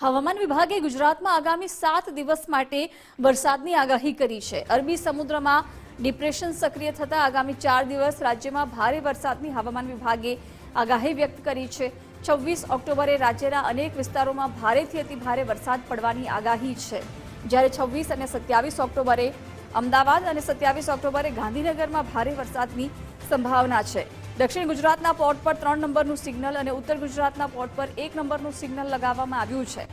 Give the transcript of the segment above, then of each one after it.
હવામાન વિભાગે ગુજરાતમાં આગામી સાત દિવસ માટે વરસાદની આગાહી કરી છે. અરબી સમુદ્રમાં ડિપ્રેશન સક્રિય થતાં આગામી ચાર દિવસ રાજ્યમાં ભારે વરસાદની હવામાન વિભાગે આગાહી વ્યક્ત કરી છે. છવ્વીસ ઓક્ટોબરે રાજ્યના અનેક વિસ્તારોમાં ભારેથી અતિ ભારે વરસાદ પડવાની આગાહી છે. જ્યારે છવ્વીસ અને સત્યાવીસ ઓક્ટોબરે અમદાવાદ અને સત્યાવીસ ઓક્ટોબરે ગાંધીનગરમાં ભારે વરસાદની સંભાવના છે. દક્ષિણ ગુજરાતના પોર્ટ પર ત્રણ નંબરનું સિગ્નલ અને ઉત્તર ગુજરાતના પોર્ટ પર એક નંબરનું સિગ્નલ લગાવવામાં આવ્યું છે.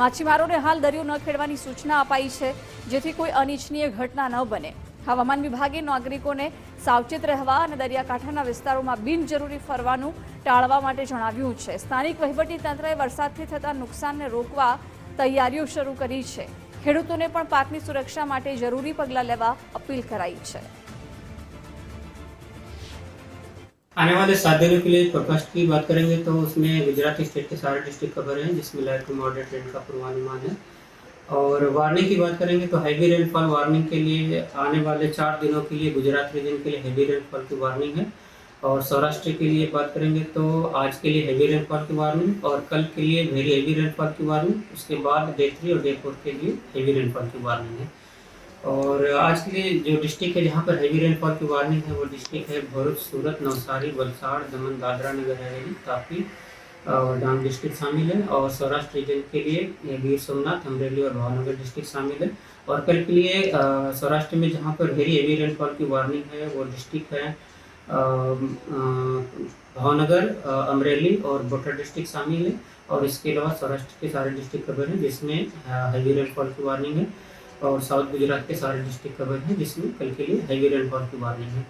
માછીમારોને હાલ દરિયો ન ખેડવાની સૂચના અપાઈ છે, જેથી કોઈ અનિચ્છનીય ઘટના ન બને. હવામાન વિભાગે નાગરિકોને સાવચેત રહેવા અને દરિયાકાંઠાના વિસ્તારોમાં બિનજરૂરી ફરવાનું ટાળવા માટે જણાવ્યું છે. સ્થાનિક વહીવટીતંત્રએ વરસાદથી થતા નુકસાનને રોકવા તૈયારીઓ શરૂ કરી છે. ખેડૂતોને પણ પાકની સુરક્ષા માટે જરૂરી પગલાં લેવા અપીલ કરાઈ છે. आने वाले सात दिनों के लिए फोरकास्ट की बात करेंगे तो उसमें गुजरात स्टेट के सारे डिस्ट्रिक्ट कवर हैं, जिसमें लाइट टू मॉडरेट रेन का पूर्वानुमान है। और वार्निंग की बात करेंगे तो हैवी रेनफॉल वार्निंग के लिए आने वाले चार दिनों के लिए गुजरात रीजन के लिए हैवी रेनफॉल की वार्निंग है। और सौराष्ट्र के लिए बात करेंगे तो आज के लिए हैवी रेनफॉल की वार्निंग और कल के लिए वेरी हैवी रेनफॉल की वार्निंग उसके बाद डे थ्री और डे फोर के लिए हैवी रेनफॉल की वार्निंग है। और आज के लिए जो डिस्ट्रिक्ट है, जहाँ पर हैवी रेनफॉल की वार्निंग है, वो डिस्ट्रिक्ट है भरूच, सूरत, नवसारी, वलसाड़, दमन, दादरा नगर हवेली तापी और डांग डिस्ट्रिक्ट शामिल है। और सौराष्ट्र रीजन के लिए वीर सोमनाथ, अमरेली और भावनगर डिस्ट्रिक्ट शामिल है। और कल के लिए सौराष्ट्र में जहाँ पर वेरी हेवी रेनफॉल की वार्निंग है, वो डिस्ट्रिक्ट है भावनगर अमरेली और बोटा डिस्ट्रिक्ट शामिल है। और इसके अलावा सौराष्ट्र के सारे डिस्ट्रिक्ट कवर हैं, जिसमें हैवी रेनफॉल की वार्निंग है। और साउथ गुजरात के सारे डिस्ट्रिक्ट कवर हैं, जिसमें कल के लिए हैवी रेनफॉल की वार्निंग है।